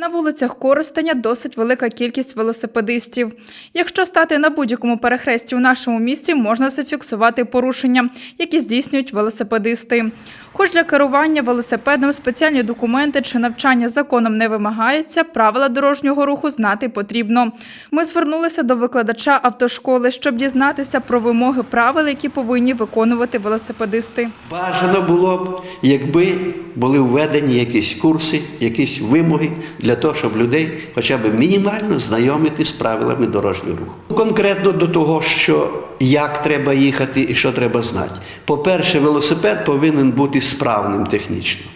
На вулицях Коростеня досить велика кількість велосипедистів. Якщо стати на будь-якому перехресті у нашому місті, можна зафіксувати порушення, які здійснюють велосипедисти. Хоч для керування велосипедом спеціальні документи чи навчання законом не вимагається, правила дорожнього руху знати потрібно. Ми звернулися до викладача автошколи, щоб дізнатися про вимоги правил, які повинні виконувати велосипедисти. Бажано було б, якби були введені якісь курси, якісь вимоги для того, щоб людей хоча б мінімально знайомити з правилами дорожнього руху. Конкретно до того, що як треба їхати і що треба знати. По-перше, велосипед повинен бути справним технічно.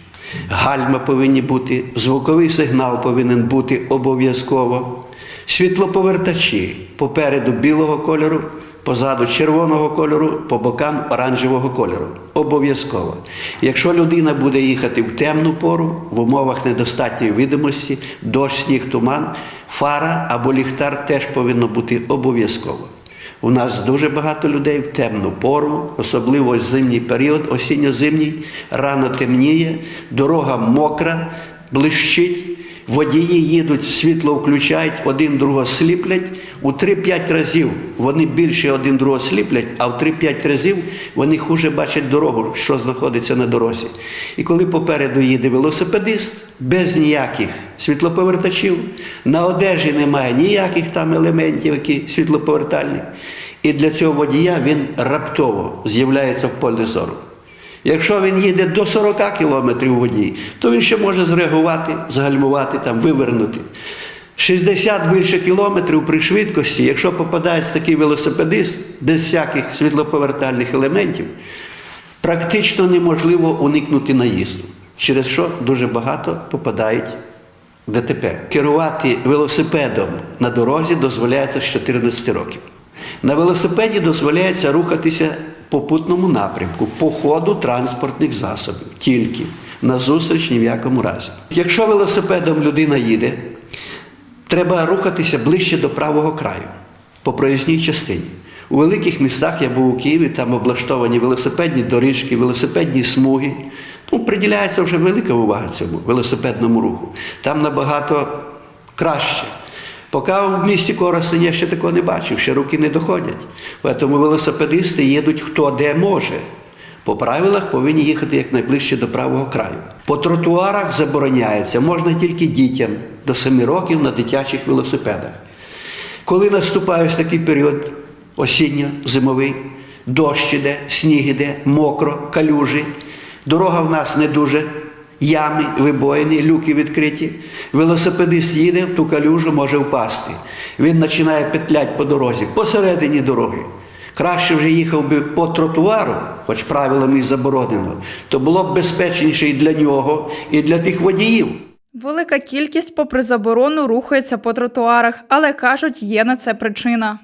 Гальма повинні бути, звуковий сигнал повинен бути обов'язково. Світлоповертачі попереду білого кольору, позаду червоного кольору, по бокам оранжевого кольору. Обов'язково. Якщо людина буде їхати в темну пору, в умовах недостатньої видимості, дощ, сніг, туман, фара або ліхтар теж повинно бути обов'язково. У нас дуже багато людей в темну пору, особливо зимній період, осінньо-зимній, рано темніє, дорога мокра, блищить. Водії їдуть, світло включають, один другого сліплять. У 3-5 разів вони більше один другого сліплять, а в 3-5 разів вони хуже бачать дорогу, що знаходиться на дорозі. І коли попереду їде велосипедист, без ніяких світлоповертачів, на одежі немає ніяких там елементів, які світлоповертальні. І для цього водія він раптово з'являється в полі зору. Якщо він їде до 40 км водій, то він ще може зреагувати, загальмувати, там, вивернути. 60 більше кілометрів при швидкості, якщо попадається такий велосипедист без всяких світлоповертальних елементів, практично неможливо уникнути наїзду, через що дуже багато попадають в ДТП. Керувати велосипедом на дорозі дозволяється з 14 років. На велосипеді дозволяється рухатися в попутному напрямку, по ходу транспортних засобів, тільки на зустріч ні в якому разі. Якщо велосипедом людина їде, треба рухатися ближче до правого краю, по проїзній частині. У великих містах я був у Києві, там облаштовані велосипедні доріжки, велосипедні смуги. Ну, приділяється вже велика увага цьому велосипедному руху. Там набагато краще. Поки в місті Коростень я ще такого не бачив, ще руки не доходять. Тому велосипедисти їдуть хто де може. По правилах повинні їхати якнайближче до правого краю. По тротуарах забороняється, можна тільки дітям до 7 років на дитячих велосипедах. Коли наступає такий період осінньо-зимовий, дощ іде, сніг іде, мокро, калюжі, дорога в нас не дуже ями, вибоїні, люки відкриті. Велосипедист їде в ту калюжу, може впасти. Він починає петлять по дорозі, посередині дороги. Краще вже їхав би по тротуару, хоч правилами і заборонено, то було б безпечніше і для нього, і для тих водіїв. Велика кількість, попри заборону, рухається по тротуарах, але кажуть, є на це причина.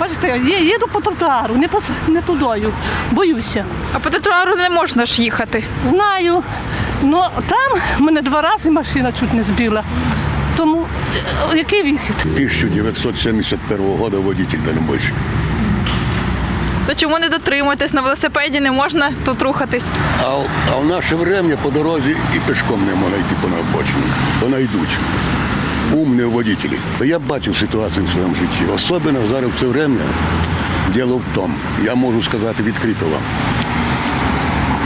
Бачите, я їду по тротуару, не, по, не тудою, боюся. А по тротуару не можна ж їхати. Знаю, ну там мене два рази машина чуть не збила. Тому е, який вихід? 1971 года водитель дальнобойщик. То чому не дотримуєтесь на велосипеді, не можна тут рухатись? А, в- а в наше время по дорозі і пішком не можна йти по обочині, бо найдуть. Умні водителі. Я бачив ситуацію в своєму житті. Особливо зараз в це время діло в тому, я можу сказати відкрито вам,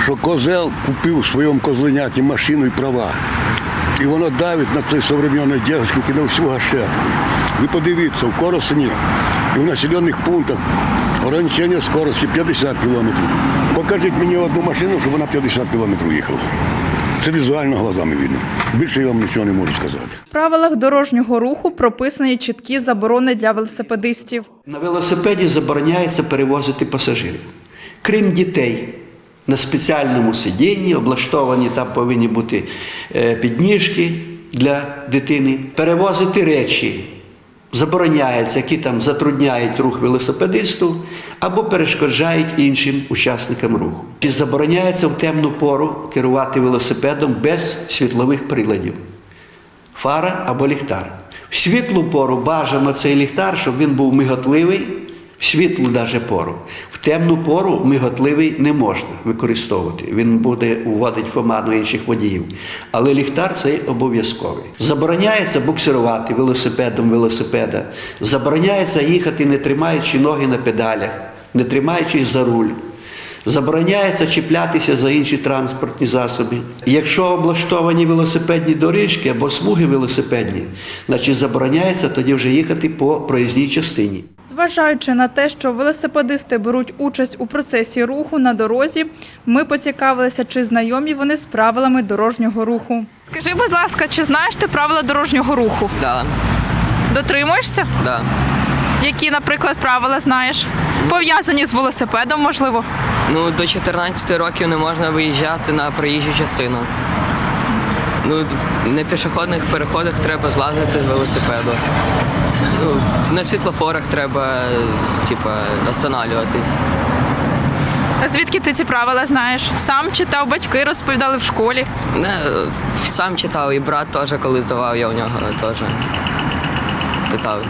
що козел купив в своєму козленяті машину і права. І воно давить на цей современний дівчинки на всю гашетку. Ви подивіться, в Коросині і в населених пунктах ограничення скорості 50 кілометрів. Покажіть мені одну машину, щоб вона 50 кілометрів їхала. Це візуально глазами видно. Більше я вам нічого не можу сказати. В правилах дорожнього руху прописані чіткі заборони для велосипедистів. На велосипеді забороняється перевозити пасажирів. Крім дітей, на спеціальному сидінні, облаштовані там повинні бути е, підніжки для дитини. Перевозити речі забороняється, які там затрудняють рух велосипедисту або перешкоджають іншим учасникам руху. І забороняється в темну пору керувати велосипедом без світлових приладів фара або ліхтар. В світлу пору бажано цей ліхтар, щоб він був миготливий, світлу даже пору. В темну пору миготливий не можна використовувати. Він буде вводити в інших водіїв. Але ліхтар цей обов'язковий. Забороняється буксирувати велосипедом велосипеда. Забороняється їхати, не тримаючи ноги на педалях, не тримаючись за руль. Забороняється чіплятися за інші транспортні засоби. Якщо облаштовані велосипедні доріжки або смуги велосипедні, значить забороняється тоді вже їхати по проїзній частині. Зважаючи на те, що велосипедисти беруть участь у процесі руху на дорозі, ми поцікавилися, чи знайомі вони з правилами дорожнього руху. Скажи, будь ласка, чи знаєш ти правила дорожнього руху? Да, Дотримуєшся? да. Які, наприклад, правила знаєш? Пов'язані з велосипедом, можливо. Ну, до 14 років не можна виїжджати на проїжджу частину. Ну, на пішохідних переходах треба злазити з велосипеду. Ну, на світлофорах треба типа, останавливатись. А звідки ти ці правила знаєш? Сам читав, батьки розповідали в школі. Не, сам читав, і брат теж, коли здавав, я у нього теж питав.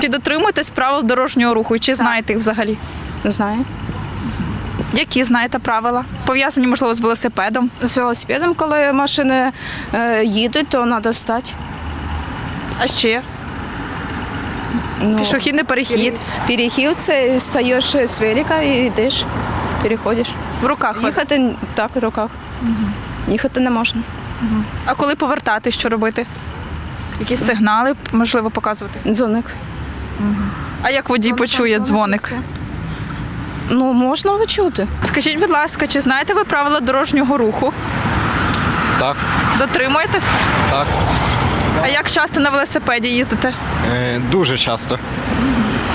Чи дотримуєтесь правил дорожнього руху? Чи знаєте їх взагалі? Знаю. Які знаєте правила? Пов'язані, можливо, з велосипедом. З велосипедом, коли машини е, їдуть, то треба стати. А ще Ну, пішохідний перехід. Перехід це стаєш з велика і йдеш, переходиш. В руках. Їхати так в руках. Їхати не можна. А коли повертати, що робити? Якісь сигнали, можливо, показувати. Дзвоник. А як водій почує дзвоник? Ну, можна чути. Скажіть, будь ласка, чи знаєте ви правила дорожнього руху? Так, Дотримуєтесь? так. А як часто на велосипеді їздите? Е, дуже часто.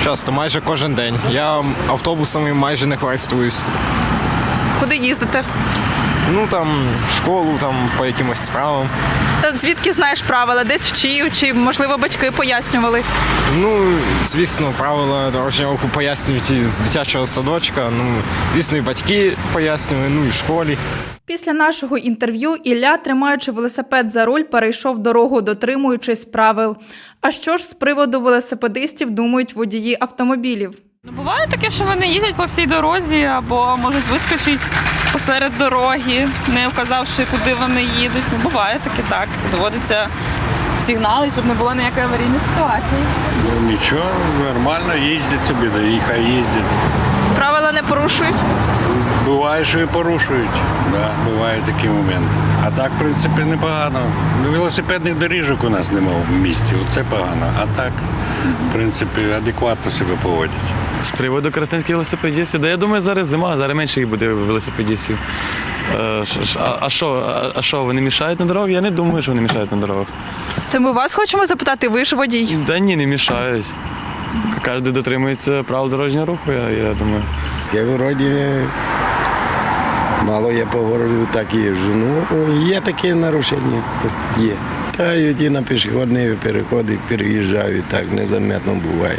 Часто, майже кожен день. Я автобусами майже не користуюсь. Куди їздите? Ну там в школу, там по якимось справам. Та Звідки знаєш правила? Десь вчив, чи можливо батьки пояснювали? Ну, звісно, правила дорожнього руху пояснюють і з дитячого садочка. Ну, звісно, і батьки пояснювали, ну і в школі. Після нашого інтерв'ю Ілля, тримаючи велосипед за руль, перейшов дорогу, дотримуючись правил. А що ж з приводу велосипедистів думають водії автомобілів? Ну, буває таке, що вони їздять по всій дорозі або можуть вискочити посеред дороги, не вказавши, куди вони їдуть. Ну, буває таке так. Доводиться сигнали, щоб не було ніякої аварійної ситуації. Ну, Нічого, нормально, їздять собі, да і хай їздять. Правила не порушують? Буває, що і порушують. Да, бувають такі моменти. А так, в принципі, непогано. Ну, велосипедних доріжок у нас немає в місті, оце погано. А так, в принципі, адекватно себе поводять. З приводу користенських велосипедістів, да я думаю, зараз зима, зараз менше їх буде велосипедістів. Е, А а що, а- що, вони мішають на дорогах? Я не думаю, що вони мішають на дорогах. Це ми вас хочемо запитати, ви ж водій. Да ні, не мішають. Кожен дотримується правил дорожнього руху, я, я думаю. Я вроді мало я по городу так їжджу. Ну, є такі нарушення, є. Та й ті на пішохідні переходи переїжджають, так незаметно буває.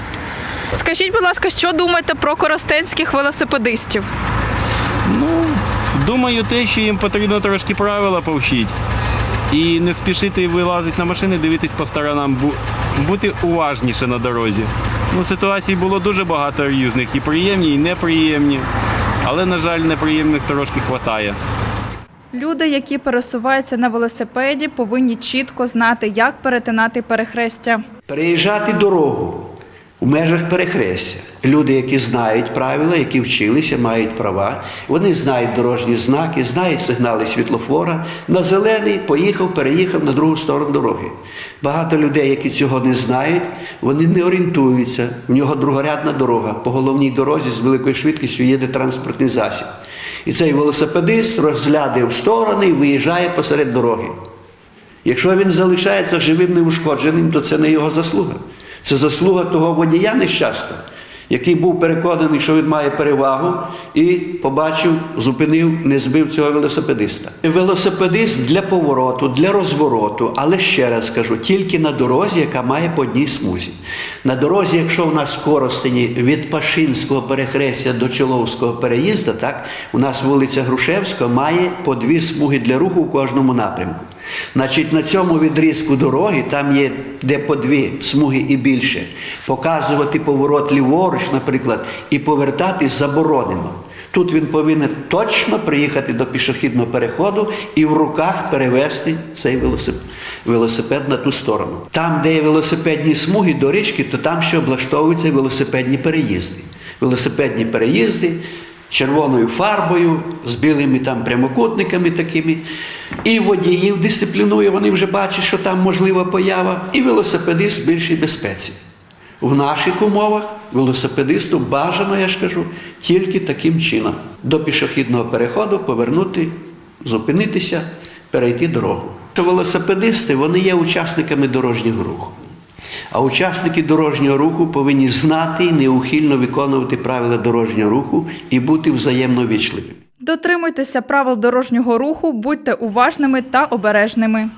Скажіть, будь ласка, що думаєте про коростенських велосипедистів? Думаю, те, що їм потрібно трошки правила повчити. І не спішити вилазити на машини, дивитись по сторонам, бути уважніше на дорозі. Ну, ситуацій було дуже багато різних, і приємні, і неприємні. Але, на жаль, неприємних трошки вистачає. Люди, які пересуваються на велосипеді, повинні чітко знати, як перетинати перехрестя. Переїжджати дорогу у межах перехрестя. Люди, які знають правила, які вчилися, мають права, вони знають дорожні знаки, знають сигнали світлофора. На зелений поїхав, переїхав на другу сторону дороги. Багато людей, які цього не знають, вони не орієнтуються. В нього другорядна дорога. По головній дорозі з великою швидкістю їде транспортний засіб. І цей велосипедист розглядає в сторони і виїжджає посеред дороги. Якщо він залишається живим неушкодженим, то це не його заслуга. Це заслуга того водія нещасного, який був переконаний, що він має перевагу, і побачив, зупинив, не збив цього велосипедиста. Велосипедист для повороту, для розвороту, але ще раз кажу, тільки на дорозі, яка має по одній смузі. На дорозі, якщо в нас в від Пашинського перехрестя до Чоловського переїзду, так, у нас вулиця Грушевська має по дві смуги для руху в кожному напрямку. Значить, на цьому відрізку дороги, там є де по дві смуги і більше, показувати поворот ліворуч, наприклад, і повертатись заборонено. Тут він повинен точно приїхати до пішохідного переходу і в руках перевести цей велосипед, на ту сторону. Там, де є велосипедні смуги, доріжки, то там ще облаштовуються велосипедні переїзди. Велосипедні переїзди червоною фарбою, з білими там прямокутниками такими. І водіїв дисциплінує, вони вже бачать, що там можлива поява, і велосипедист в більшій безпеці. В наших умовах велосипедисту бажано, я ж кажу, тільки таким чином. До пішохідного переходу повернути, зупинитися, перейти дорогу. Велосипедисти вони є учасниками дорожнього руху. А учасники дорожнього руху повинні знати і неухильно виконувати правила дорожнього руху і бути взаємно вічливими. Дотримуйтеся правил дорожнього руху, будьте уважними та обережними.